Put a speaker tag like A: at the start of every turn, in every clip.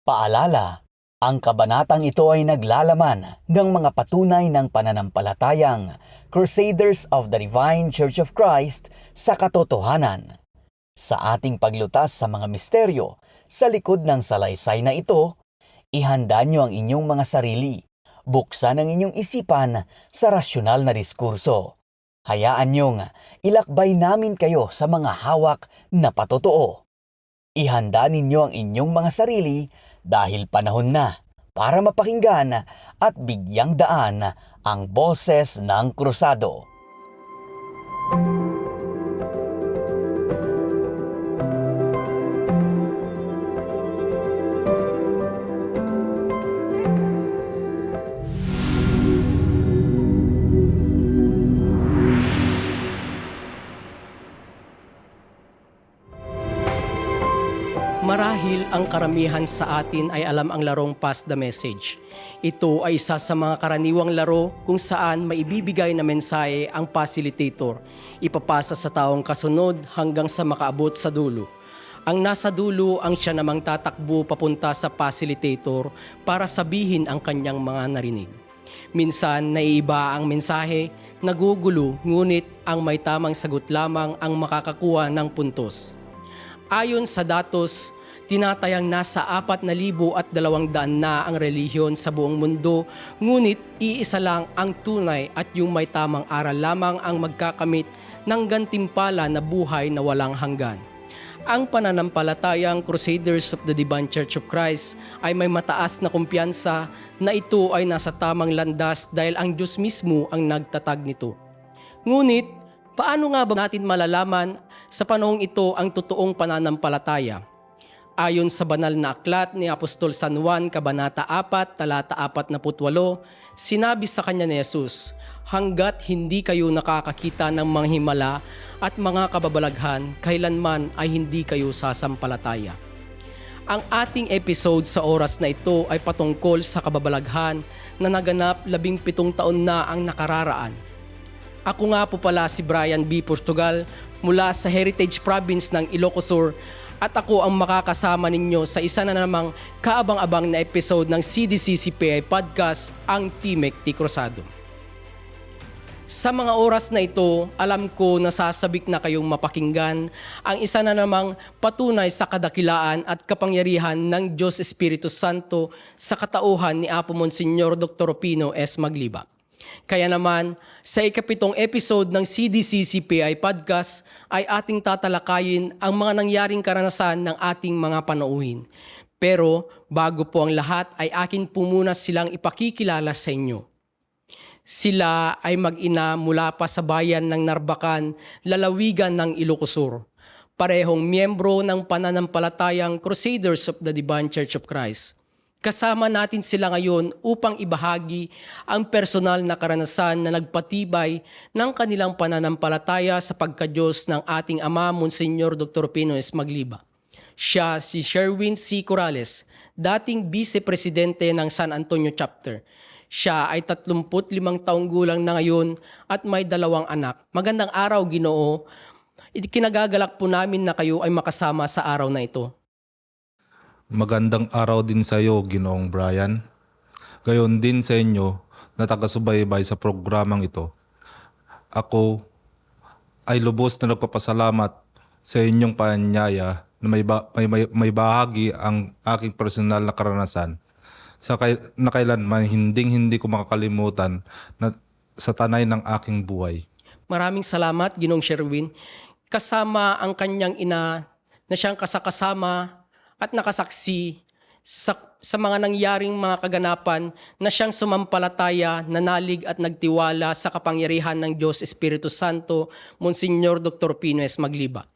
A: Paalala, ang kabanatang ito ay naglalaman ng mga patunay ng pananampalatayang Crusaders of the Divine Church of Christ sa katotohanan. Sa ating paglutas sa mga misteryo sa likod ng salaysay na ito, ihanda nyo ang inyong mga sarili. Buksan ang inyong isipan sa rasyonal na diskurso. Hayaan nyong ilakbay namin kayo sa mga hawak na patotoo. Ihanda ninyo ang inyong mga sarili dahil panahon na para mapakinggan at bigyang daan ang boses ng krusado.
B: Marahil ang karamihan sa atin ay alam ang larong Pass the Message. Ito ay isa sa mga karaniwang laro kung saan maibibigay na mensahe ang facilitator. Ipapasa sa taong kasunod hanggang sa makaabot sa dulo. Ang nasa dulo ang siya namang tatakbo papunta sa facilitator para sabihin ang kanyang mga narinig. Minsan naiiba ang mensahe, nagugulo, ngunit ang may tamang sagot lamang ang makakakuha ng puntos. Ayon sa datos, tinatayang nasa 4,200 na ang relihiyon sa buong mundo, ngunit iisa lang ang tunay at yung may tamang aral lamang ang magkakamit ng gantimpala na buhay na walang hanggan. Ang pananampalatayang Crusaders of the Divine Church of Christ ay may mataas na kumpiyansa na ito ay nasa tamang landas dahil ang Diyos mismo ang nagtatag nito. Ngunit, paano nga ba natin malalaman sa panahong ito ang totoong pananampalataya? Ayon sa banal na aklat ni Apostol San Juan, Kabanata 4, talata 48, sinabi sa kanya ni Jesus, Hanggat hindi kayo nakakakita ng mga himala at mga kababalaghan, kailanman ay hindi kayo sasampalataya. Ang ating episode sa oras na ito ay patungkol sa kababalaghan na naganap labing pitong taon na ang nakararaan. Ako nga po pala si Brian B. Portugal mula sa Heritage Province ng Ilocos Sur at ako ang makakasama ninyo sa isa na namang kaabang-abang na episode ng CDCCPI Podcast, ang Timek T. Cruzado. Sa mga oras na ito, alam ko na sasabik na kayong mapakinggan ang isa na namang patunay sa kadakilaan at kapangyarihan ng Diyos Espiritu Santo sa katauhan ni Apo Monsignor Dr. Pino S. Magliba. Kaya naman, sa ikapitong episode ng CDCCPI Podcast ay ating tatalakayin ang mga nangyaring karanasan ng ating mga panauhin. Pero bago po ang lahat ay akin po muna silang ipakikilala sa inyo. Sila ay mag-ina mula pa sa bayan ng Narbacan, lalawigan ng Ilocos Sur. Parehong miyembro ng pananampalatayang Crusaders of the Divine Church of Christ. Kasama natin sila ngayon upang ibahagi ang personal na karanasan na nagpatibay ng kanilang pananampalataya sa pagkadyos ng ating Ama Monsignor Dr. Pino S. Magliba. Siya si Sherwin C. Corrales, dating vice-presidente ng San Antonio Chapter. Siya ay 35 taong gulang na ngayon at may dalawang anak. Magandang araw, Ginoo. Kinagagalak po namin na kayo ay makasama sa araw na ito.
C: Magandang araw din sa iyo, Ginoong Brian. Gayon din sa inyo na taga-subaybay sa programang ito. Ako ay lubos na nagpapasalamat sa inyong paanyaya na may, ba- may, may, may bahagi ang aking personal na karanasan sa kay, na kailanman hinding hindi ko makakalimutan na sa tanay ng aking buhay.
B: Maraming salamat, Ginong Sherwin. Kasama ang kanyang ina na siyang kasakasama at nakasaksi sa, sa mga nangyaring mga kaganapan na siyang sumampalataya, nanalig at nagtiwala sa kapangyarihan ng Diyos Espiritu Santo, Monsignor Dr. Pino S. Magliba.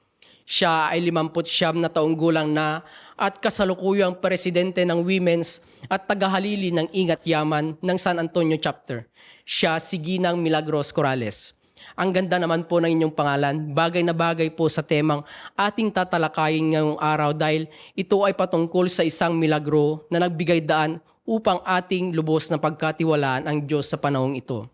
B: Siya ay 59 na taong gulang na at kasalukuyang presidente ng Women's at tagahalili ng Ingat Yaman ng San Antonio Chapter. Siya si Ginang Milagros Corrales. Ang ganda naman po ng inyong pangalan, bagay na bagay po sa temang ating tatalakayin ngayong araw dahil ito ay patungkol sa isang milagro na nagbigay daan upang ating lubos na pagkatiwalaan ang Diyos sa panahong ito.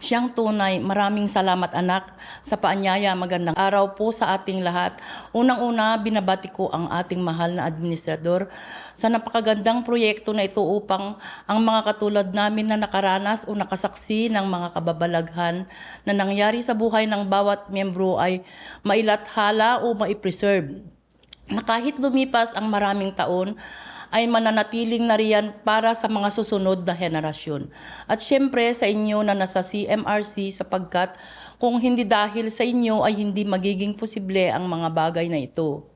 D: Siyang tunay, maraming salamat anak sa paanyaya. Magandang araw po sa ating lahat. Unang-una, binabati ko ang ating mahal na administrador sa napakagandang proyekto na ito upang ang mga katulad namin na nakaranas o nakasaksi ng mga kababalaghan na nangyari sa buhay ng bawat miyembro ay mailathala o maipreserve. Na kahit lumipas ang maraming taon, ay mananatiling nariyan para sa mga susunod na henerasyon. At syempre sa inyo na nasa CMRC sapagkat kung hindi dahil sa inyo ay hindi magiging posible ang mga bagay na ito.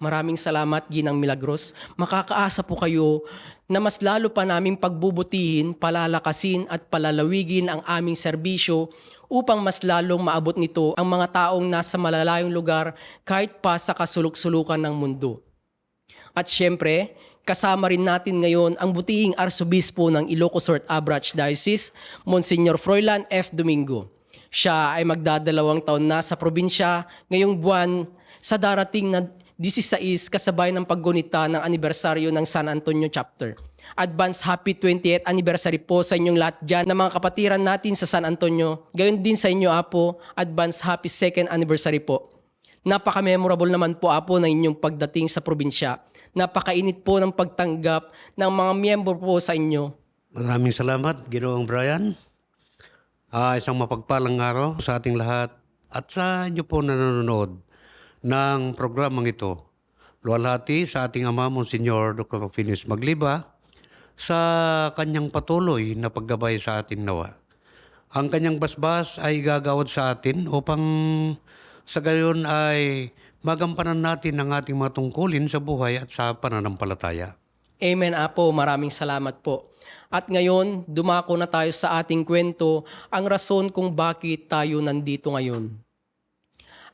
B: Maraming salamat, Ginang Milagros. Makakaasa po kayo na mas lalo pa naming pagbubutihin, palalakasin at palalawigin ang aming serbisyo upang mas lalong maabot nito ang mga taong nasa malalayong lugar kahit pa sa kasulok-sulukan ng mundo. At syempre, kasama rin natin ngayon ang butihing arsobispo ng Ilocos Norte Abrach Diocese, Monsignor Froilan F. Domingo. Siya ay magdadalawang taon na sa probinsya ngayong buwan sa darating na 16 kasabay ng paggunita ng anibersaryo ng San Antonio Chapter. Advance happy 28th anniversary po sa inyong lahat dyan na mga kapatiran natin sa San Antonio. Gayon din sa inyo, Apo, advance happy second anniversary po. Napaka-memorable naman po apo ng inyong pagdating sa probinsya. Napakainit po ng pagtanggap ng mga miyembro po sa inyo.
E: Maraming salamat, Ginoong Brian. Ah, isang mapagpalang araw sa ating lahat at sa inyo po na nanonood ng programang ito. Luwalhati sa ating ama, Monsignor Dr. Finis Magliba, sa kanyang patuloy na paggabay sa ating nawa. Ang kanyang basbas ay gagawad sa atin upang sa gayon ay magampanan natin ang ating mga tungkulin sa buhay at sa pananampalataya.
B: Amen, Apo. Maraming salamat po. At ngayon, dumako na tayo sa ating kwento, ang rason kung bakit tayo nandito ngayon.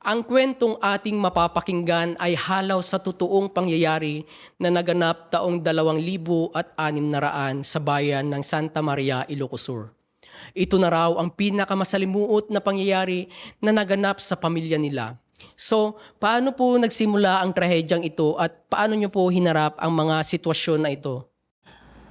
B: Ang kwentong ating mapapakinggan ay halaw sa totoong pangyayari na naganap taong 2006 sa bayan ng Santa Maria, Ilocos Sur. Ito na raw ang pinakamasalimuot na pangyayari na naganap sa pamilya nila. So, paano po nagsimula ang trahedyang ito at paano nyo po hinarap ang mga sitwasyon na ito?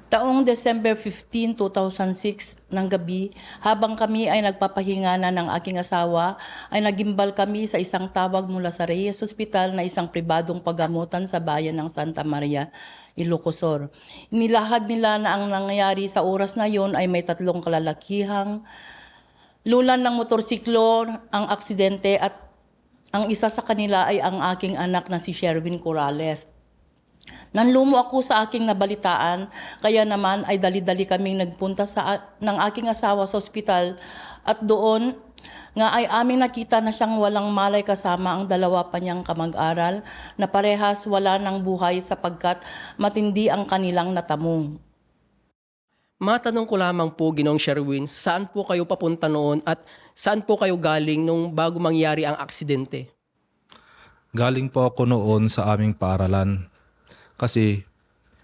D: Taong December 15, 2006 ng gabi, habang kami ay nagpapahinga na ng aking asawa, ay nagimbal kami sa isang tawag mula sa Reyes Hospital na isang pribadong pagamutan sa bayan ng Santa Maria, Ilocosor. Inilahad nila na ang nangyayari sa oras na yon ay may tatlong kalalakihang lulan ng motorsiklo, ang aksidente at ang isa sa kanila ay ang aking anak na si Sherwin Corrales. Nanlumo ako sa aking nabalitaan, kaya naman ay dali-dali kaming nagpunta sa, ng aking asawa sa ospital at doon nga ay aming nakita na siyang walang malay kasama ang dalawa pa niyang kamag-aral na parehas wala ng buhay sapagkat matindi ang kanilang natamong.
B: Matanong ko lamang po, Ginong Sherwin, saan po kayo papunta noon at saan po kayo galing nung bago mangyari ang aksidente?
C: Galing po ako noon sa aming paaralan. Kasi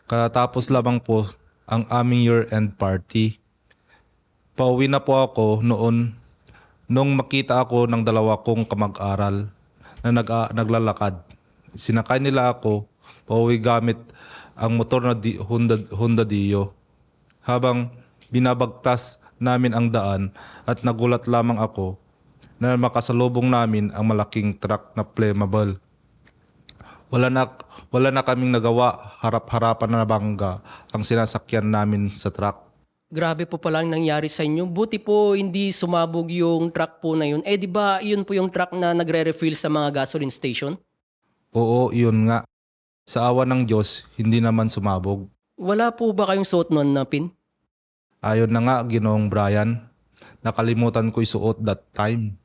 C: katapos lamang po ang aming year-end party. Pauwi na po ako noon nung makita ako ng dalawa kong kamag-aral na nag naglalakad. Sinakay nila ako pauwi gamit ang motor na di, Honda, Honda Dio. Habang binabagtas namin ang daan at nagulat lamang ako na makasalubong namin ang malaking truck na flammable. Wala na, wala na kaming nagawa, harap-harapan na bangga ang sinasakyan namin sa truck.
B: Grabe po palang nangyari sa inyo. Buti po hindi sumabog yung truck po na yun. Eh di ba yun po yung truck na nagre-refill sa mga gasoline station?
C: Oo, yun nga. Sa awa ng Diyos, hindi naman sumabog.
B: Wala po ba kayong suot noon na pin?
C: Ayon na nga, ginoong Brian, nakalimutan ko isuot that time.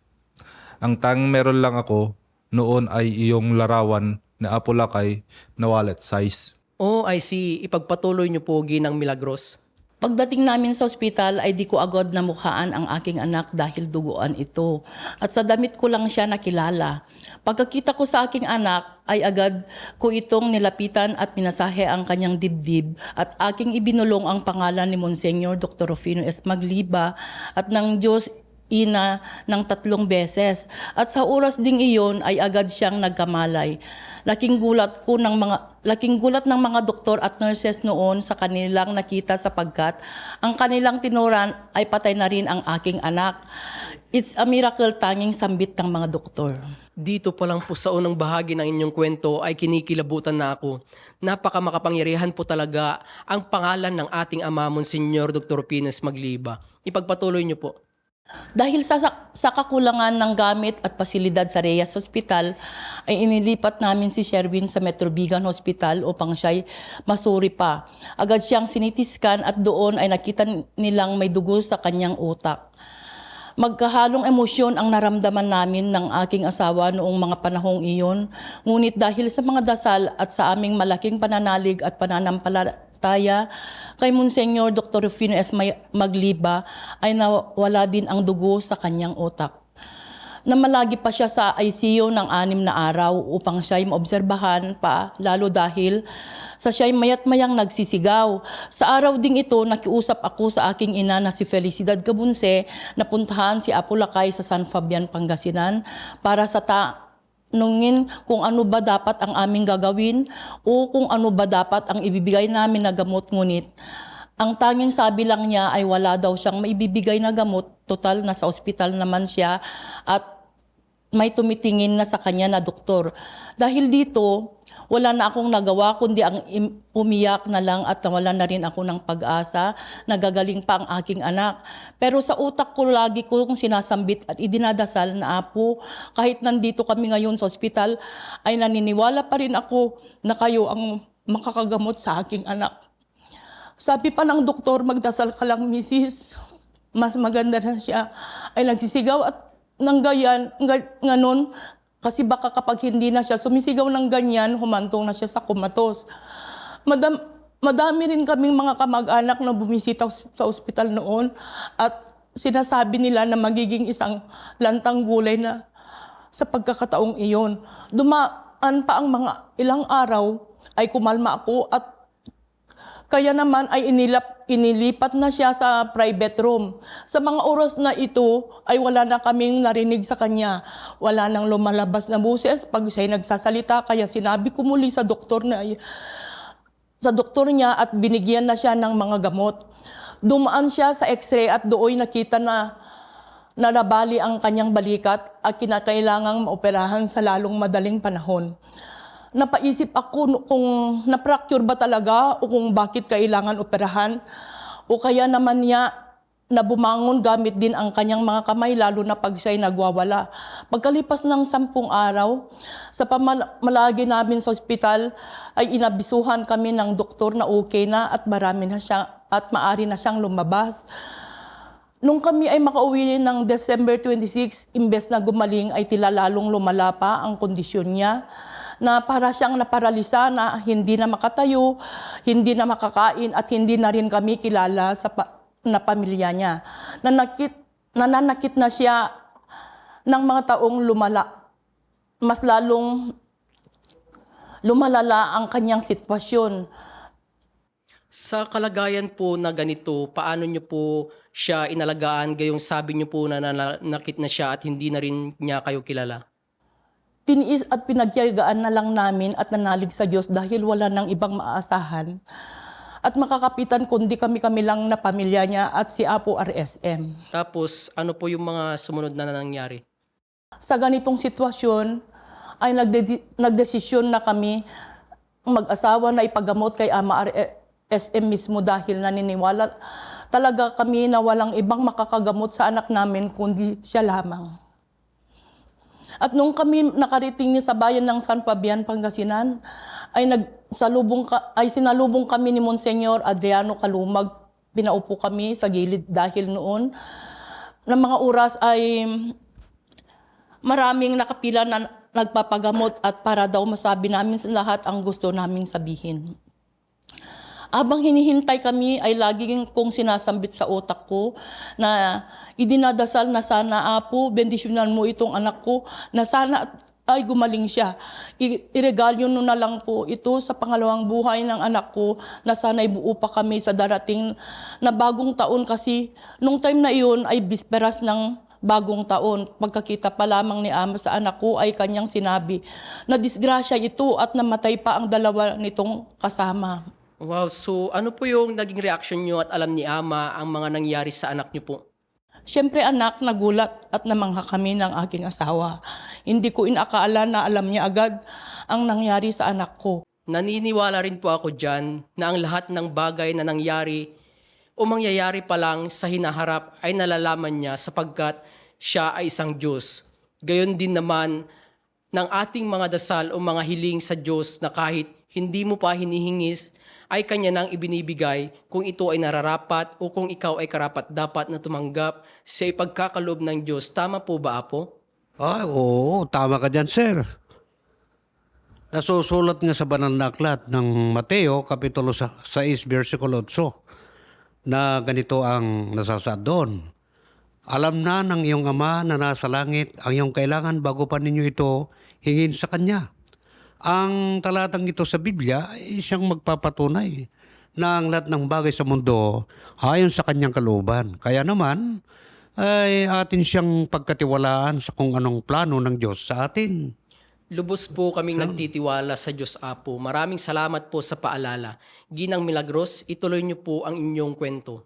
C: Ang tanging meron lang ako noon ay iyong larawan na Apolakay na wallet size.
B: Oh, I see. Ipagpatuloy niyo po, Ginang Milagros.
D: Pagdating namin sa ospital ay di ko agad namukhaan ang aking anak dahil duguan ito. At sa damit ko lang siya nakilala. Pagkakita ko sa aking anak ay agad ko itong nilapitan at minasahe ang kanyang dibdib at aking ibinulong ang pangalan ni Monsignor Dr. Rufino S. Magliba at ng Diyos ina ng tatlong beses. At sa oras ding iyon ay agad siyang nagkamalay. Laking gulat ko ng mga laking gulat ng mga doktor at nurses noon sa kanilang nakita sapagkat ang kanilang tinuran ay patay na rin ang aking anak. It's a miracle tanging sambit ng mga doktor.
B: Dito pa lang po sa unang bahagi ng inyong kwento ay kinikilabutan na ako. Napaka makapangyarihan po talaga ang pangalan ng ating ama Monsignor Dr. Pines Magliba. Ipagpatuloy niyo po.
D: Dahil sa, sa kakulangan ng gamit at pasilidad sa Reyes Hospital, ay inilipat namin si Sherwin sa Metro Bigan Hospital upang siya'y masuri pa. Agad siyang sinitiskan at doon ay nakita nilang may dugo sa kanyang utak. Magkahalong emosyon ang naramdaman namin ng aking asawa noong mga panahong iyon. Ngunit dahil sa mga dasal at sa aming malaking pananalig at pananampalataya, kay Monsignor Dr. Rufino S. Magliba ay nawala din ang dugo sa kanyang utak. Namalagi pa siya sa ICU ng anim na araw upang siya'y maobserbahan pa, lalo dahil sa siya'y mayat-mayang nagsisigaw. Sa araw ding ito, nakiusap ako sa aking ina na si Felicidad Cabunse na puntahan si Apo Lakay sa San Fabian, Pangasinan para sa ta nungin kung ano ba dapat ang aming gagawin o kung ano ba dapat ang ibibigay namin na gamot ngunit ang tanging sabi lang niya ay wala daw siyang maibibigay na gamot. Total, nasa ospital naman siya at may tumitingin na sa kanya na doktor. Dahil dito, wala na akong nagawa kundi ang umiyak na lang at nawala na rin ako ng pag-asa na gagaling pa ang aking anak. Pero sa utak ko lagi kong sinasambit at idinadasal na apo, kahit nandito kami ngayon sa ospital, ay naniniwala pa rin ako na kayo ang makakagamot sa aking anak. Sabi pa ng doktor, magdasal ka lang, misis. Mas maganda na siya. Ay nagsisigaw at nang gayan, nga- nganon, kasi baka kapag hindi na siya sumisigaw ng ganyan, humantong na siya sa kumatos. Madam, madami rin kaming mga kamag-anak na bumisita sa ospital noon at sinasabi nila na magiging isang lantang gulay na sa pagkakataong iyon. Dumaan pa ang mga ilang araw ay kumalma ako at kaya naman ay inilap, inilipat na siya sa private room. Sa mga oras na ito ay wala na kaming narinig sa kanya. Wala nang lumalabas na boses pag siya'y nagsasalita. Kaya sinabi ko muli sa doktor na sa doktor niya at binigyan na siya ng mga gamot. Dumaan siya sa x-ray at dooy nakita na narabali ang kanyang balikat at kinakailangang maoperahan sa lalong madaling panahon napaisip ako kung na-fracture ba talaga o kung bakit kailangan operahan o kaya naman niya na bumangon gamit din ang kanyang mga kamay lalo na pag siya'y nagwawala. Pagkalipas ng sampung araw, sa pamalagi namin sa ospital ay inabisuhan kami ng doktor na okay na at marami na siya at maari na siyang lumabas. Nung kami ay makauwi ng December 26, imbes na gumaling ay tila lalong lumala pa ang kondisyon niya na para siyang naparalisa na hindi na makatayo, hindi na makakain at hindi na rin kami kilala sa pa- na pamilya niya. Nanakit, nananakit na siya ng mga taong lumala. Mas lalong lumalala ang kanyang sitwasyon.
B: Sa kalagayan po na ganito, paano niyo po siya inalagaan gayong sabi niyo po na nanakit na siya at hindi na rin niya kayo kilala?
D: Tiniis at pinagyagaan na lang namin at nanalig sa Diyos dahil wala nang ibang maaasahan. At makakapitan kundi kami-kami lang na pamilya niya at si Apo RSM.
B: Tapos, ano po yung mga sumunod na nangyari?
D: Sa ganitong sitwasyon, ay nagde- nagdesisyon na kami mag-asawa na ipagamot kay Ama RSM mismo dahil naniniwala talaga kami na walang ibang makakagamot sa anak namin kundi siya lamang. At nung kami nakariting ni sa bayan ng San Fabian, Pangasinan, ay nagsalubong ka, ay sinalubong kami ni Monsignor Adriano Kalumag. Pinaupo kami sa gilid dahil noon ng mga oras ay maraming nakapila na nagpapagamot at para daw masabi namin lahat ang gusto naming sabihin. Habang hinihintay kami ay laging kong sinasambit sa utak ko na idinadasal na sana apo, bendisyonan mo itong anak ko na sana ay gumaling siya. I- iregalyo no na lang po ito sa pangalawang buhay ng anak ko na sana'y buo pa kami sa darating na bagong taon kasi nung time na iyon ay bisperas ng bagong taon. Pagkakita pa lamang ni Ama sa anak ko ay kanyang sinabi na disgrasya ito at namatay pa ang dalawa nitong kasama.
B: Wow, so ano po yung naging reaction nyo at alam ni Ama ang mga nangyari sa anak nyo po?
D: Siyempre anak, nagulat at namangha kami ng aking asawa. Hindi ko inakaala na alam niya agad ang nangyari sa anak ko.
B: Naniniwala rin po ako dyan na ang lahat ng bagay na nangyari o mangyayari pa lang sa hinaharap ay nalalaman niya sapagkat siya ay isang Diyos. Gayon din naman ng ating mga dasal o mga hiling sa Diyos na kahit hindi mo pa hinihingis, ay kanya nang ibinibigay kung ito ay nararapat o kung ikaw ay karapat dapat na tumanggap sa ipagkakaloob ng Diyos. Tama po ba, Apo?
E: Ay, oo, tama ka dyan, sir. Nasusulat nga sa banal na aklat ng Mateo, Kapitulo sa- 6, versikulo 8, na ganito ang nasasaad doon. Alam na ng iyong ama na nasa langit ang iyong kailangan bago pa ninyo ito hingin sa Kanya. Ang talatang ito sa Biblia ay siyang magpapatunay na ang lahat ng bagay sa mundo ayon sa kanyang kalooban. Kaya naman, ay atin siyang pagkatiwalaan sa kung anong plano ng Diyos sa atin.
B: Lubos po kaming nagtitiwala sa Diyos Apo. Maraming salamat po sa paalala. Ginang Milagros, ituloy niyo po ang inyong kwento.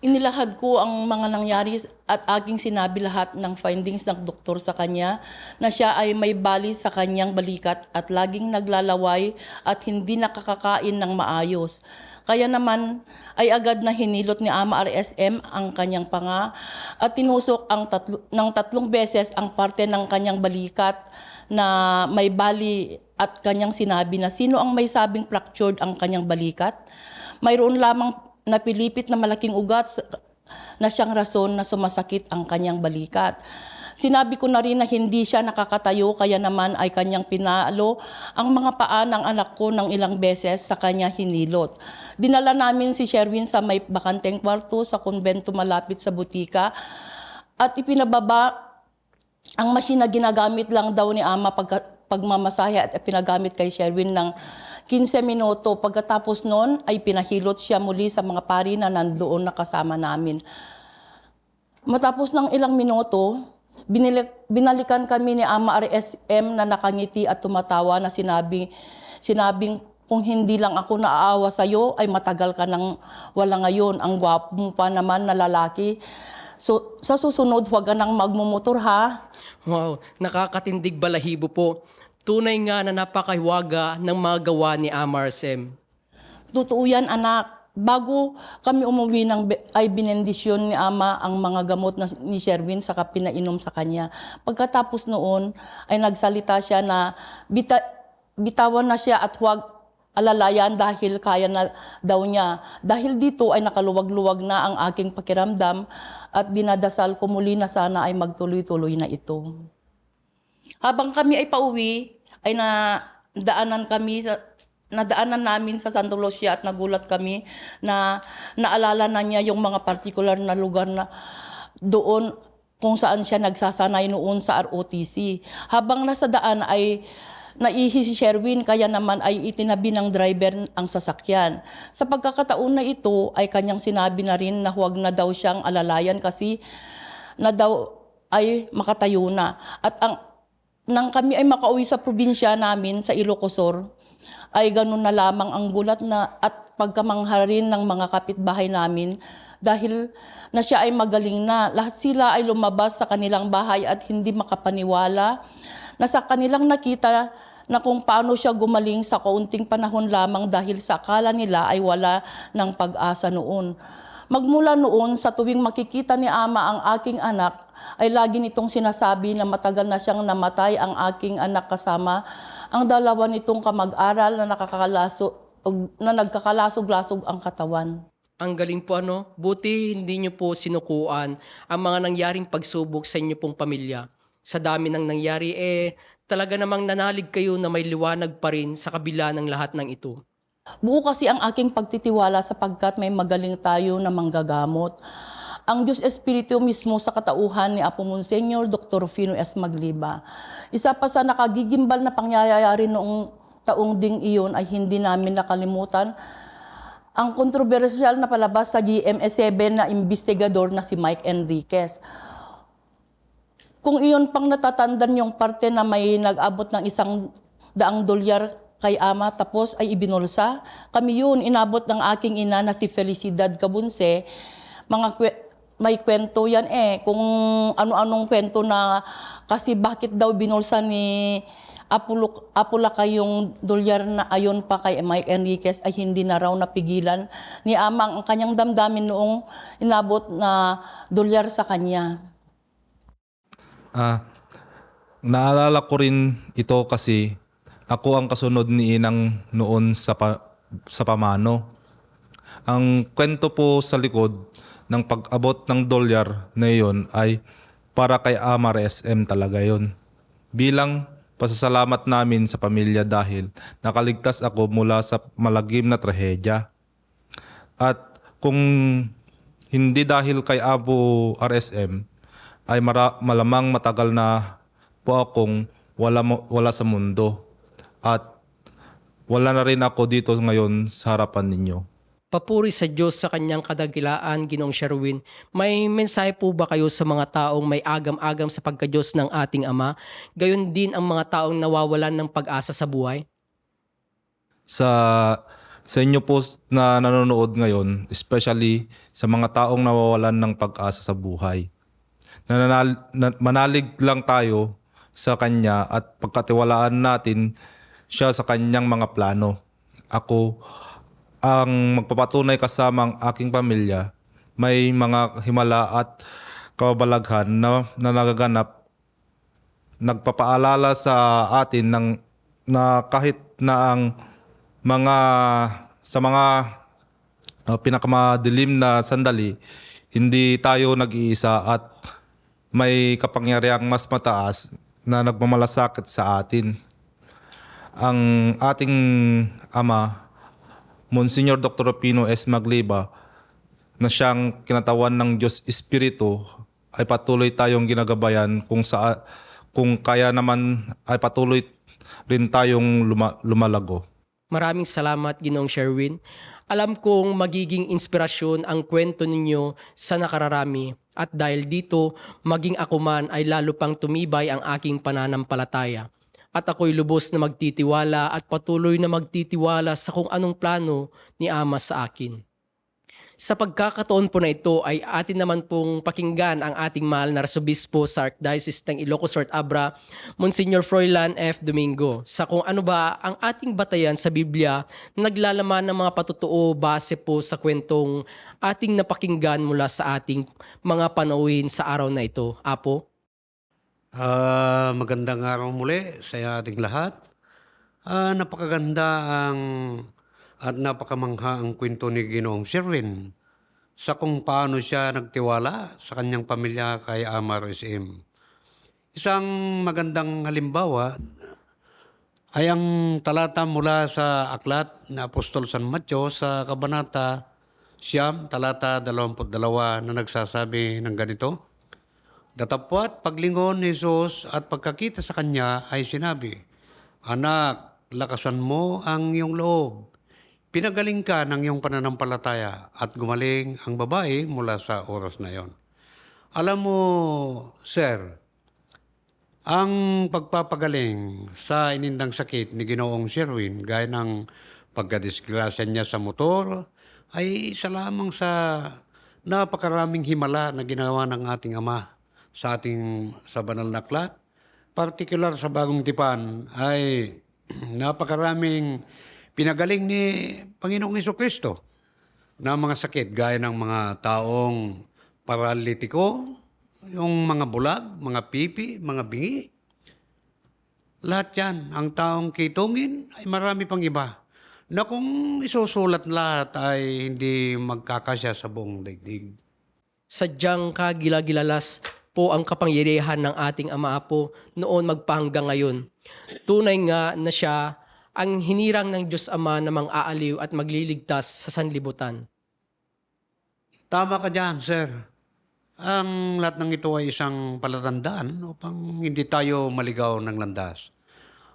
D: Inilahad ko ang mga nangyari at aking sinabi lahat ng findings ng doktor sa kanya na siya ay may bali sa kanyang balikat at laging naglalaway at hindi nakakakain ng maayos. Kaya naman ay agad na hinilot ni Ama RSM ang kanyang panga at tinusok ang tatlo, ng tatlong beses ang parte ng kanyang balikat na may bali at kanyang sinabi na sino ang may sabing fractured ang kanyang balikat. Mayroon lamang napilipit na malaking ugat na siyang rason na sumasakit ang kanyang balikat. Sinabi ko na rin na hindi siya nakakatayo kaya naman ay kanyang pinalo ang mga paa ng anak ko ng ilang beses sa kanya hinilot. Dinala namin si Sherwin sa may bakanteng kwarto sa konbento malapit sa butika at ipinababa ang machine na ginagamit lang daw ni Ama pag pagmamasahe at pinagamit kay Sherwin ng 15 minuto. Pagkatapos noon ay pinahilot siya muli sa mga pari na nandoon na kasama namin. Matapos ng ilang minuto, binilik, binalikan kami ni Ama RSM na nakangiti at tumatawa na sinabi, sinabing kung hindi lang ako naaawa sa iyo ay matagal ka nang wala ngayon. Ang gwapo mo pa naman na lalaki. So, sa susunod, huwag ka nang magmumotor ha.
B: Wow, nakakatindig balahibo po. Tunay nga na napakahiwaga ng mga gawa ni Amarsem.
D: Totoo yan, anak. Bago kami umuwi ng ay binendisyon ni Ama ang mga gamot na ni Sherwin sa pinainom sa kanya. Pagkatapos noon ay nagsalita siya na bita- bitawan na siya at huwag alalayan dahil kaya na daw niya. Dahil dito ay nakaluwag-luwag na ang aking pakiramdam at dinadasal ko muli na sana ay magtuloy-tuloy na ito. Habang kami ay pauwi, ay na daanan kami sa nadaanan namin sa Santa Lucia at nagulat kami na naalala na niya yung mga particular na lugar na doon kung saan siya nagsasanay noon sa ROTC. Habang nasa daan ay naihi si Sherwin kaya naman ay itinabi ng driver ang sasakyan. Sa pagkakataon na ito ay kanyang sinabi na rin na huwag na daw siyang alalayan kasi na daw ay makatayo na. At ang nang kami ay makauwi sa probinsya namin sa Ilocosur, ay ganun na lamang ang gulat na at pagkamangha rin ng mga kapitbahay namin dahil na siya ay magaling na. Lahat sila ay lumabas sa kanilang bahay at hindi makapaniwala na sa kanilang nakita na kung paano siya gumaling sa kaunting panahon lamang dahil sa akala nila ay wala ng pag-asa noon. Magmula noon, sa tuwing makikita ni Ama ang aking anak, ay lagi nitong sinasabi na matagal na siyang namatay ang aking anak kasama ang dalawa nitong kamag-aral na nakakalaso na nagkakalasog-lasog ang katawan.
B: Ang galing po ano, buti hindi nyo po sinukuan ang mga nangyaring pagsubok sa inyo pong pamilya. Sa dami ng nangyari eh, talaga namang nanalig kayo na may liwanag pa rin sa kabila ng lahat ng ito.
D: Buo kasi ang aking pagtitiwala sapagkat may magaling tayo na manggagamot. Ang Diyos Espiritu mismo sa katauhan ni Apo Monsignor Dr. Rufino S. Magliba. Isa pa sa nakagigimbal na pangyayari noong taong ding iyon ay hindi namin nakalimutan ang kontrobersyal na palabas sa GMA7 na investigador na si Mike Enriquez. Kung iyon pang natatandan yung parte na may nag-abot ng isang daang dolyar kay ama tapos ay ibinulsa, kami yun, inabot ng aking ina na si Felicidad Cabunse. Mga kwe- may kwento yan eh, kung ano-anong kwento na kasi bakit daw binulsa ni Apulo, Apulaka yung dolyar na ayon pa kay Mike Enriquez ay hindi na raw napigilan ni Amang ang kanyang damdamin noong inabot na dolyar sa kanya.
C: Ah, naalala ko rin ito kasi ako ang kasunod ni Inang noon sa pa, sa pamano. Ang kwento po sa likod ng pag-abot ng dolyar na iyon ay para kay Amar SM talaga yon. Bilang pasasalamat namin sa pamilya dahil nakaligtas ako mula sa malagim na trahedya. At kung hindi dahil kay Abu RSM, ay mara- malamang matagal na po akong wala, wala sa mundo. At wala na rin ako dito ngayon sa harapan ninyo.
B: Papuri sa Diyos sa kanyang kadagilaan, Ginoong Sherwin. May mensahe po ba kayo sa mga taong may agam-agam sa pagkadyos ng ating Ama? Gayon din ang mga taong nawawalan ng pag-asa sa buhay?
C: Sa sa inyo po na nanonood ngayon, especially sa mga taong nawawalan ng pag-asa sa buhay. Nananal, na, manalig lang tayo sa Kanya at pagkatiwalaan natin siya sa Kanyang mga plano. Ako, ang magpapatunay kasama ang aking pamilya, may mga himala at kababalaghan na, na nagaganap nagpapaalala sa atin ng na kahit na ang mga sa mga uh, pinakamadilim na sandali hindi tayo nag-iisa at may kapangyarihang mas mataas na nagmamalasakit sa atin. Ang ating ama, Monsignor Dr. Pino S. Magliba, na siyang kinatawan ng Diyos Espiritu ay patuloy tayong ginagabayan kung sa kung kaya naman ay patuloy rin tayong luma- lumalago.
B: Maraming salamat, Ginoong Sherwin. Alam kong magiging inspirasyon ang kwento ninyo sa nakararami at dahil dito, maging ako man ay lalo pang tumibay ang aking pananampalataya. At ako'y lubos na magtitiwala at patuloy na magtitiwala sa kung anong plano ni Ama sa akin. Sa pagkakataon po na ito ay atin naman pong pakinggan ang ating mahal na Arsobispo sa Archdiocese ng Ilocos Norte Abra, Monsignor Froilan F. Domingo, sa kung ano ba ang ating batayan sa Biblia na naglalaman ng mga patutuo base po sa kwentong ating napakinggan mula sa ating mga panauhin sa araw na ito. Apo?
E: Ah, magandang araw muli sa ating lahat. Ah, napakaganda ang at napakamangha ang kwento ni Ginoong Sherwin sa kung paano siya nagtiwala sa kanyang pamilya kay Amar SM. Isang magandang halimbawa ay ang talata mula sa aklat ni Apostol San Mateo sa Kabanata Siyam, talata 22 na nagsasabi ng ganito. Datapwat paglingon ni Jesus at pagkakita sa kanya ay sinabi, Anak, lakasan mo ang iyong loob. Pinagaling ka ng iyong pananampalataya at gumaling ang babae mula sa oras na iyon. Alam mo, sir, ang pagpapagaling sa inindang sakit ni Ginoong Sherwin, gaya ng pagkadisgrasya niya sa motor, ay isa lamang sa napakaraming himala na ginawa ng ating Ama sa ating sa banal na aklat. Partikular sa bagong tipan ay napakaraming pinagaling ni Panginoong Heso Kristo na mga sakit gaya ng mga taong paralitiko, yung mga bulag, mga pipi, mga bingi. Lahat yan, ang taong kitungin ay marami pang iba na kung isusulat lahat ay hindi magkakasya sa buong daigdig.
B: Sadyang kagilagilalas po ang kapangyarihan ng ating Ama Apo noon magpahanggang ngayon. Tunay nga na siya ang hinirang ng Diyos Ama na mang-aaliw at magliligtas sa sanlibutan.
E: Tama ka dyan, sir. Ang lahat ng ito ay isang palatandaan upang hindi tayo maligaw ng landas.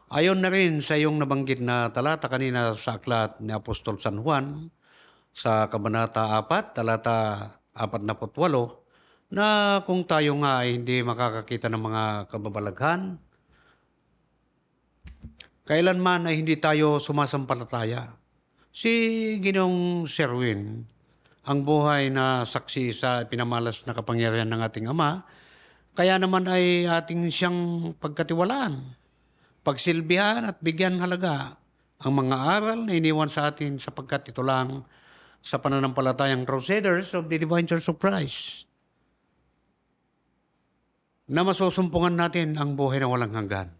E: Ayon na rin sa iyong nabanggit na talata kanina sa aklat ni Apostol San Juan, sa Kabanata 4, talata 48, na kung tayo nga ay hindi makakakita ng mga kababalaghan, kailanman ay hindi tayo sumasampalataya. Si Ginong Serwin, ang buhay na saksi sa pinamalas na kapangyarihan ng ating Ama, kaya naman ay ating siyang pagkatiwalaan, pagsilbihan at bigyan halaga ang mga aral na iniwan sa atin sapagkat ito lang sa pananampalatayang Crusaders of the Divine Church of Christ na masusumpungan natin ang buhay na walang hanggan.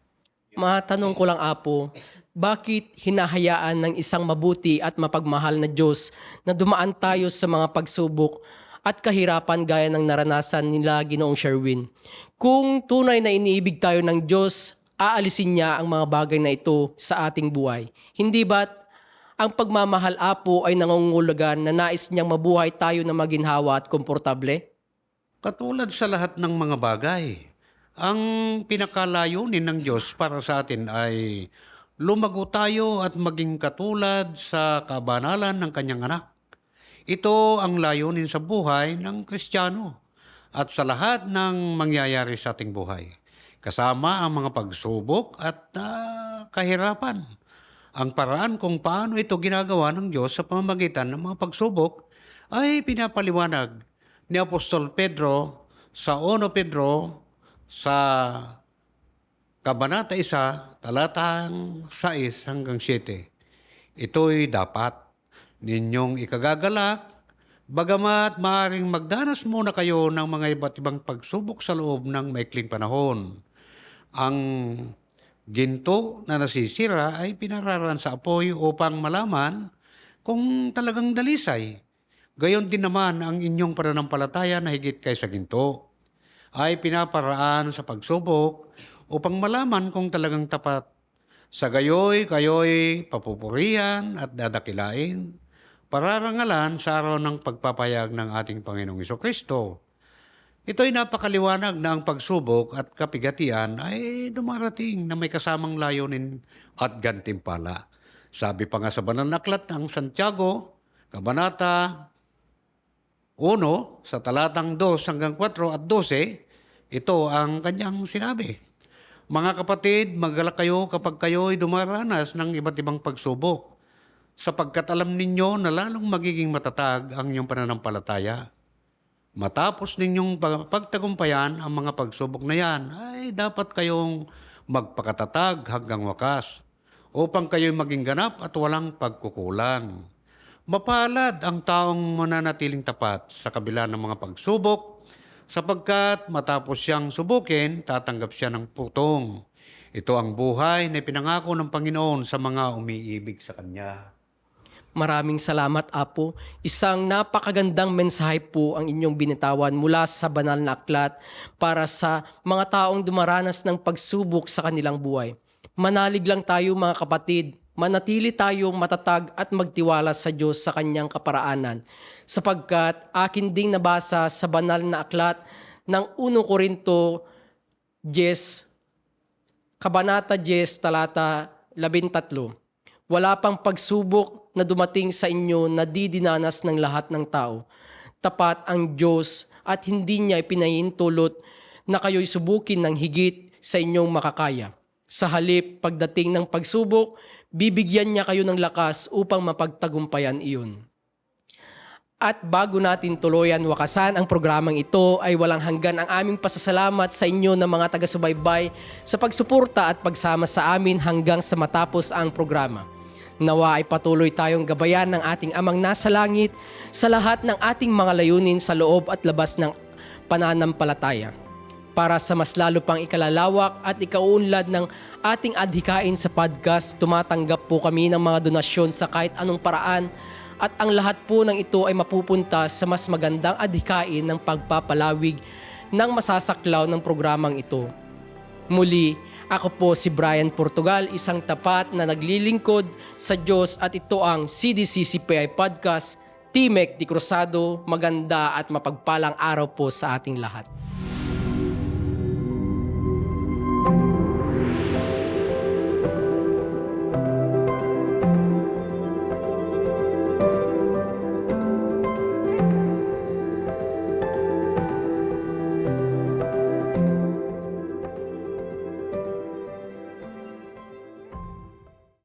B: Matanong ko lang, Apo, bakit hinahayaan ng isang mabuti at mapagmahal na Diyos na dumaan tayo sa mga pagsubok at kahirapan gaya ng naranasan nila Ginoong Sherwin? Kung tunay na iniibig tayo ng Diyos, aalisin niya ang mga bagay na ito sa ating buhay. Hindi ba't ang pagmamahal, Apo, ay nangungulagan na nais niyang mabuhay tayo na maginhawa at komportable?
E: Katulad sa lahat ng mga bagay, ang pinakalayunin ng Diyos para sa atin ay lumago tayo at maging katulad sa kabanalan ng kanyang anak. Ito ang layunin sa buhay ng Kristiyano at sa lahat ng mangyayari sa ating buhay. Kasama ang mga pagsubok at ah, kahirapan. Ang paraan kung paano ito ginagawa ng Diyos sa pamamagitan ng mga pagsubok ay pinapaliwanag ni Apostol Pedro sa 1 Pedro sa Kabanata 1, talatang 6 hanggang 7. Ito'y dapat ninyong ikagagalak, bagamat maaring magdanas muna kayo ng mga iba't ibang pagsubok sa loob ng maikling panahon. Ang ginto na nasisira ay pinararan sa apoy upang malaman kung talagang dalisay. Gayon din naman ang inyong pananampalataya na higit kaysa ginto ay pinaparaan sa pagsubok upang malaman kung talagang tapat. Sa gayoy, kayo'y papupurihan at dadakilain, pararangalan sa araw ng pagpapayag ng ating Panginoong Iso Kristo. Ito'y napakaliwanag na ang pagsubok at kapigatian ay dumarating na may kasamang layunin at gantimpala. Sabi pa nga sa banal na aklat ng Santiago, Kabanata 1, sa talatang 2 hanggang 4 at 12, ito ang kanyang sinabi. Mga kapatid, magalak kayo kapag kayo ay dumaranas ng iba't ibang pagsubok, sapagkat alam ninyo na lalong magiging matatag ang inyong pananampalataya. Matapos ninyong pag- pagtagumpayan ang mga pagsubok na yan, ay dapat kayong magpakatatag hanggang wakas upang kayo'y maging ganap at walang pagkukulang. Mapalad ang taong mananatiling tapat sa kabila ng mga pagsubok sapagkat matapos siyang subukin, tatanggap siya ng putong. Ito ang buhay na pinangako ng Panginoon sa mga umiibig sa Kanya.
B: Maraming salamat, Apo. Isang napakagandang mensahe po ang inyong binitawan mula sa banal na aklat para sa mga taong dumaranas ng pagsubok sa kanilang buhay. Manalig lang tayo mga kapatid, manatili tayong matatag at magtiwala sa Diyos sa kanyang kaparaanan. Sapagkat akin ding nabasa sa banal na aklat ng 1 Korinto 10, Kabanata 10, talata 13. Wala pang pagsubok na dumating sa inyo na didinanas ng lahat ng tao. Tapat ang Diyos at hindi niya ipinahintulot na kayo'y subukin ng higit sa inyong makakaya. Sa halip, pagdating ng pagsubok, bibigyan niya kayo ng lakas upang mapagtagumpayan iyon. At bago natin tuluyan wakasan ang programang ito ay walang hanggan ang aming pasasalamat sa inyo ng mga taga-subaybay sa pagsuporta at pagsama sa amin hanggang sa matapos ang programa. Nawa ay patuloy tayong gabayan ng ating amang nasa langit sa lahat ng ating mga layunin sa loob at labas ng pananampalataya. Para sa mas lalo pang ikalalawak at ikauunlad ng ating adhikain sa podcast, tumatanggap po kami ng mga donasyon sa kahit anong paraan at ang lahat po ng ito ay mapupunta sa mas magandang adhikain ng pagpapalawig ng masasaklaw ng programang ito. Muli, ako po si Brian Portugal, isang tapat na naglilingkod sa Diyos at ito ang CDCCPI Podcast, Timek di Cruzado, maganda at mapagpalang araw po sa ating lahat.